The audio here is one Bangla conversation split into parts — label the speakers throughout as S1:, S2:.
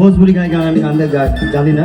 S1: ভোজপুরি গান আমি গান জানি না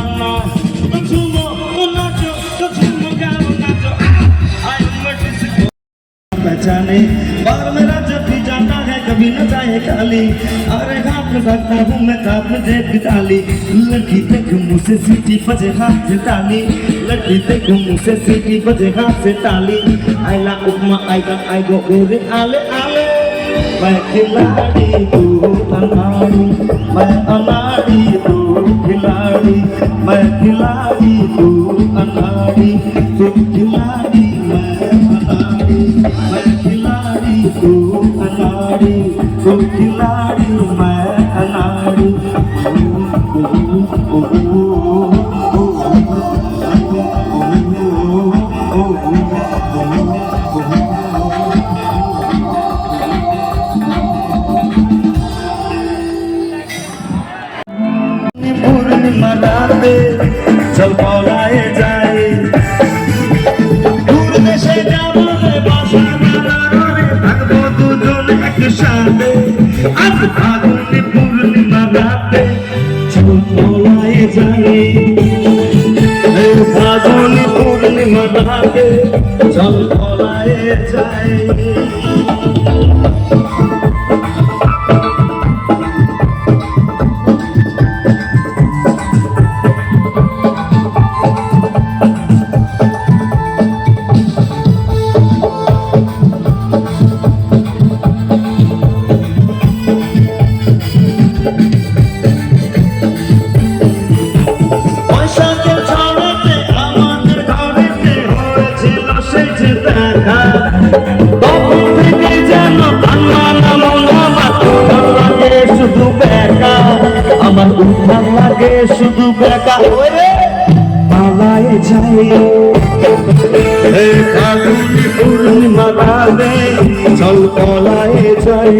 S2: जाने बार मेरा जब भी जाता है कभी न जाए खाली अरे हाथ भरता हूँ मैं ताप मुझे बिताली लड़की तक मुझसे सीटी बजे हाथ से ताली लड़की तक मुझसे सीटी बजे हाथ से ताली आयला उपमा आई का आई गो गोरे आले आले मैं खिलाड़ी तू अनाड़ी मैं अनाड़ी तू खिलाड़ी मैं खिलाड़ी കൊക്കിലാടി മേഘനാടി पूर्णिमा राते जलमलाए আজ ফাগুন পূর্ণিমা রাতে চুম্বলায় যাই ফাগুন পূর্ণিমা রাতে চুম্বলায় যাই বেকা আমার উদ্ধার লাগে শুধু বেকা পালায় যায় ফাগুনি চল পলায় যাই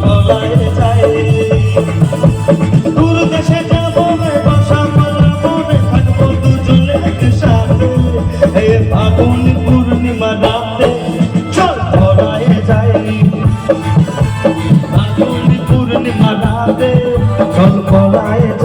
S1: চঞ্চল কলায়